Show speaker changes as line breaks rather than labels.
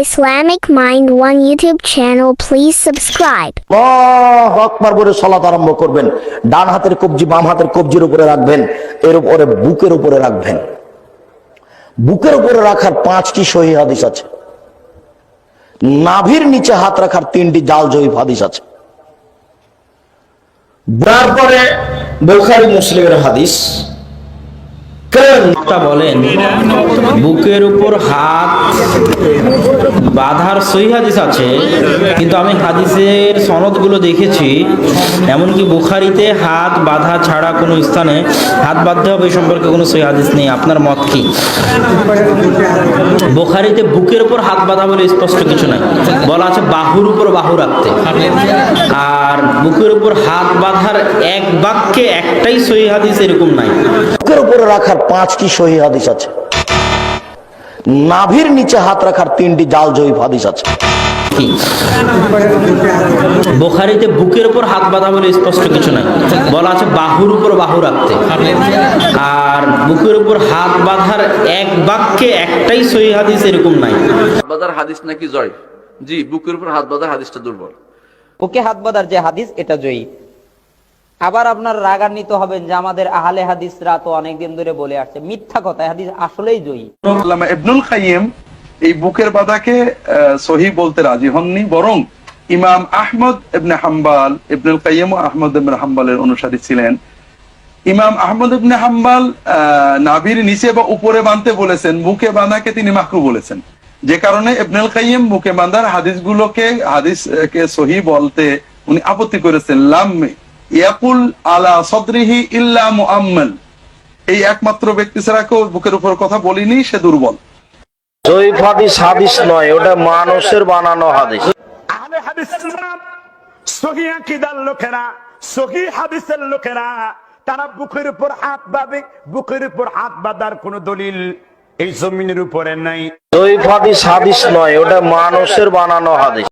Islamic Mind One YouTube channel, please subscribe.
আল্লাহু আকবার বলে সলাত আরম্ভ করবেন। ডান হাতের কবজি বাম হাতের কবজির উপরে রাখবেন। এর উপরে বুকের উপরে রাখবেন। বুকের উপরে রাখার পাঁচটি সহি হাদিস আছে। নাভির নিচে হাত রাখার তিনটি জাল জয়ীফ হাদিস আছে। তারপরে বোখারি মুসলিমের হাদিস।
বলেন। বুকের উপর হাত বাঁধার সহি হাদিস আছে, কিন্তু আমি হাদিসের সনদগুলো দেখেছি, এমনকি বুখারিতে হাত বাঁধা ছাড়া কোনো স্থানে হাত বাঁধতে হবে এই সম্পর্কে কোনো সহি হাদিস নেই। আপনার মত কি? বুখারিতে বুকের উপর হাত বাঁধা বলে স্পষ্ট কিছু নাই। বলা আছে বাহুর উপর বাহু রাখতে। আর বুকের উপর হাত বাঁধার এক বাক্যে একটাই সহি হাদিস এরকম নাই।
বুকের উপরে রাখার পাঁচটি সহি হাদিস আছে। নাভির নিচে হাত রাখার তিনটি জাল জয়ীফ হাদিস আছে।
কি বোখারিতে বুকের উপর হাত বাঁধা বলে স্পষ্ট কিছু নাই। বলা আছে বাহুর উপর বাহু রাখতে। আর বুকের উপর হাত বাঁধার এক বাক্যে একটাই সহি হাদিস এরকম নাই।
বাঁধার হাদিস নাকি জয় জি বুকের উপর হাত বাঁধার হাদিসটা দুর্বল।
বুকে হাত বাঁধার যে হাদিস এটা জয়ী আবার আপনার রাগান্বিত হবেন যে আমাদের আহলে হাদিসরা তো অনেকদিন ধরে বলে আসছে। মিথ্যা কথা হাদিস আসলেই জয়ী।
ইবনুল কাইয়িম এই বুকের বাধাকে সহি বলতে রাজি হননি বরং ইমাম আহমদ ইবনে হাম্বাল ইবনুল কাইয়িম ও আহমদ ইবনে হাম্বালের অনুসারী ছিলেন। ইমাম আহমদ ইবনে হাম্বাল নাভির নিচে বা উপরে বাঁধতে বলেছেন মুখে বাঁধাকে তিনি মাকরু বলেছেন। যে কারণে ইবনুল কাইয়িম মুখে বাঁধার হাদিসগুলোকে হাদিস আহ, কে সহি বলতে উনি আপত্তি করেছেন লাম। ইয়াকুল আলা সদরিহি ইল্লা মুআম্মাল। এই একমাত্র ব্যক্তি ছাড়া কেউ বুকের উপর কথা বলিনি সে দুর্বল।
জয়ীফ হাদিস হাদিস নয় ওটা মানুষের বানানো হাদিস।
আহলে হাদিসরা সহি আকীদার লোকেরা সহি হাদিসের লোকেরা তারা বুকের উপর হাত বাঁধে বুকের উপর হাত বাঁধার কোন দলিল এই জমিনের উপরে নাই।
হাদিস নয় ওটা মানুষের বানানো হাদিস।